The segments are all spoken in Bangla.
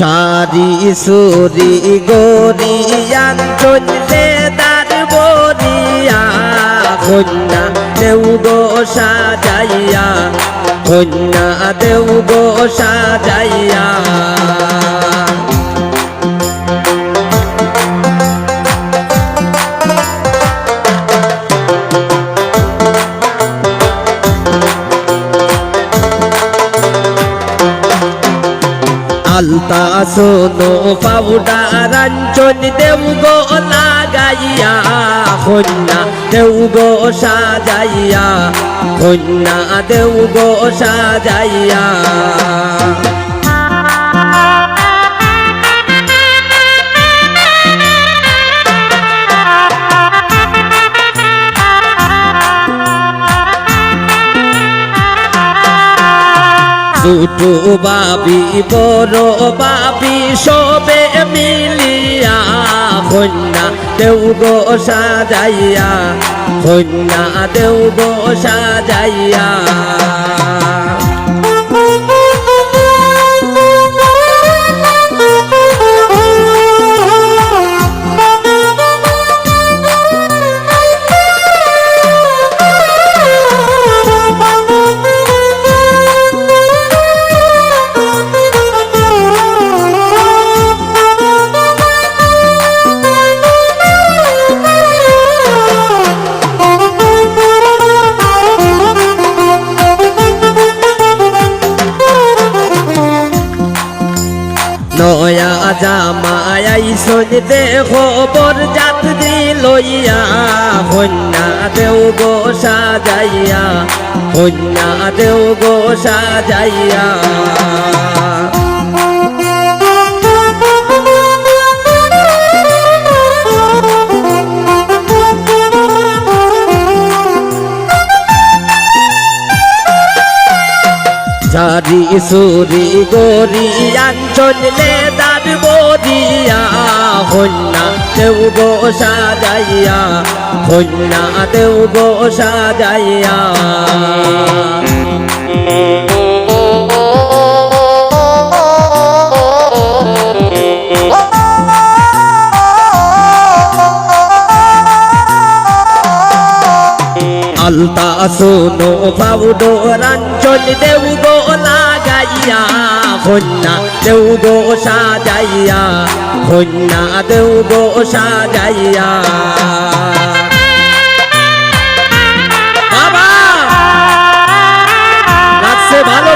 সারি সুরি গরিয়ান চললে তার বরিয়া কন্যা দেউ গো সাজাইয়া কন্যা দেউ গো আলতা সোনো পাউডার রঞ্জন দেউ গো লাগাইয়া, কন্যা দেউ গো সাজাইয়া, কন্যা দেউ গো সাজাইয়া। দুটো বাবি বড় বাবি সবে মিলিয়া কন্যা দেউ সাজাইয়া কন্যা দেউ সাজাইয়া। নয়া জামাই সন দেখো বর যাত্রী লইয়া, কন্যা দেও গো যাইয়া কন্যা দেও গো সাজাইয়া। সারি সুরি গরি আঞ্চল দার বরিয়া হন্যা দেউ গো সাজাইয়া হন্যা দেউ গো সাজাইয়া। আলতা সোনো পাউডর আঞ্চল দেউ গো লাগাইয়া কন্যা দেউ গো সাজাইয়া কন্যা দেউ গো সাজাইয়া। বাবা! ভালো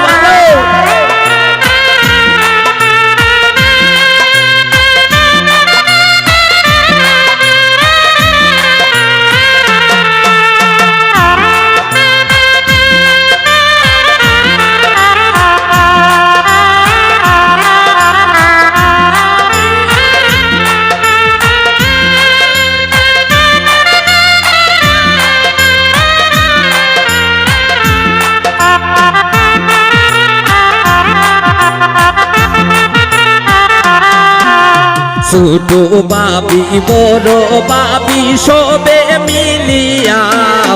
ছোট বাবি বড় বাবি সবে মিলিয়া।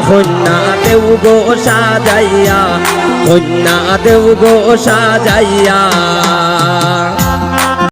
কন্যা দেউ গো সাজাইয়া কন্যা দেউ গো সাজাইয়া।